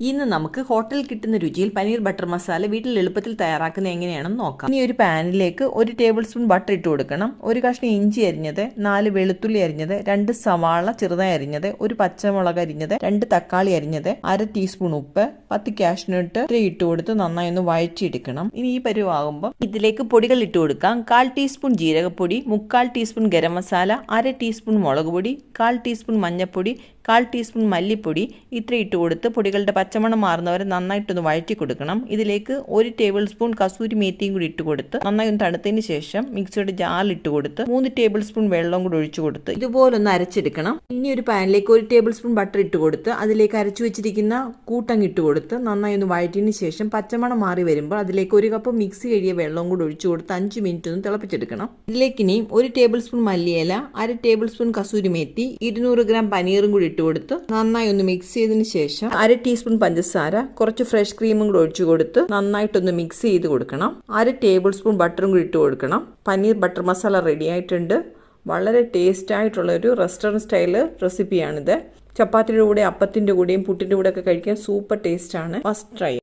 ഇന്ന് നമുക്ക് ഹോട്ടലിൽ കിട്ടുന്ന രുചിയിൽ പനീർ ബട്ടർ മസാല വീട്ടിൽ എളുപ്പത്തിൽ തയ്യാറാക്കുന്നത് എങ്ങനെയാണെന്ന് നോക്കാം. ഇനി ഒരു പാനിലേക്ക് ഒരു ടേബിൾ സ്പൂൺ ബട്ടർ ഇട്ട് കൊടുക്കണം. ഒരു കഷ്ണം ഇഞ്ചി അരിഞ്ഞത് നാല് വെളുത്തുള്ളി അരിഞ്ഞത് രണ്ട് സവാള ചെറുതായി അരിഞ്ഞത് ഒരു പച്ചമുളക് അരിഞ്ഞത് രണ്ട് തക്കാളി അരിഞ്ഞത് അര ടീസ്പൂൺ ഉപ്പ് പത്ത് കാഷ്നട്ട് ഇട്ട് കൊടുത്ത് നന്നായി ഒന്ന് വഴച്ചെടുക്കണം ഇനി ഈ പരുവാകുമ്പോൾ ഇതിലേക്ക് പൊടികൾ ഇട്ട് കൊടുക്കാം. കാൽ ടീസ്പൂൺ ജീരകപ്പൊടി മുക്കാൽ ടീസ്പൂൺ ഗരം മസാല അര ടീസ്പൂൺ മുളക് പൊടി കാൽ ടീസ്പൂൺ മഞ്ഞൾപ്പൊടി കാൽ ടീസ്പൂൺ മല്ലിപ്പൊടി ഇത്ര ഇട്ട് കൊടുത്ത് പൊടികളുടെ പച്ചമണം മാറുന്നവരെ നന്നായിട്ടൊന്ന് വഴറ്റി കൊടുക്കണം. ഇതിലേക്ക് ഒരു ടേബിൾ സ്പൂൺ കസൂരി മേത്തിയും കൂടി ഇട്ട് കൊടുത്ത് നന്നായി ഒന്ന് തണുത്തതിന് ശേഷം മിക്സിയുടെ ജാറിൽ ഇട്ട് കൊടുത്ത് മൂന്ന് ടേബിൾ സ്പൂൺ വെള്ളം കൂടി ഒഴിച്ചു കൊടുത്ത് ഇതുപോലൊന്ന് അരച്ചെടുക്കണം. ഇനി ഒരു പാനിലേക്ക് ഒരു ടേബിൾ സ്പൂൺ ബട്ടർ ഇട്ട് കൊടുത്ത് അതിലേക്ക് അരച്ചു വെച്ചിരിക്കുന്ന കൂട്ടങ്ങ് ഇട്ട് കൊടുത്ത് നന്നായി ഒന്ന് വഴറ്റിയതിന് ശേഷം പച്ചമണം മാറി വരുമ്പോൾ അതിലേക്ക് ഒരു കപ്പ് മിക്സി കഴിയ വെള്ളം കൂടി ഒഴിച്ചു കൊടുത്ത് അഞ്ച് മിനിറ്റ് ഒന്ന് തിളപ്പിച്ചെടുക്കണം. ഇതിലേക്ക് ഇനിയും ഒരു ടേബിൾ സ്പൂൺ മല്ലിയില അര ടേബിൾ സ്പൂൺ കസൂരി മേത്തി ഇരുന്നൂറ് ഗ്രാം പനീറും കൂടി ഇട്ട് കൊടുത്ത് നന്നായി ഒന്ന് മിക്സ് ചെയ്തതിന് ശേഷം അര ടീസ്പൂൺ പഞ്ചസാര കുറച്ച് ഫ്രഷ് ക്രീമും കൂടെ ഒഴിച്ചു കൊടുത്ത് നന്നായിട്ടൊന്ന് മിക്സ് ചെയ്ത് കൊടുക്കണം. അര ടേബിൾ സ്പൂൺ ബട്ടറും കൂടി ഇട്ട് കൊടുക്കണം. പനീർ ബട്ടർ മസാല റെഡി ആയിട്ടുണ്ട്. വളരെ ടേസ്റ്റ് ആയിട്ടുള്ള ഒരു റെസ്റ്റോറന്റ് സ്റ്റൈൽ റെസിപ്പിയാണിത് ചപ്പാത്തിയുടെ കൂടെ അപ്പത്തിന്റെ കൂടെയും പുട്ടിന്റെ കൂടെ ഒക്കെ കഴിക്കാൻ സൂപ്പർ ടേസ്റ്റ് ആണ്. First try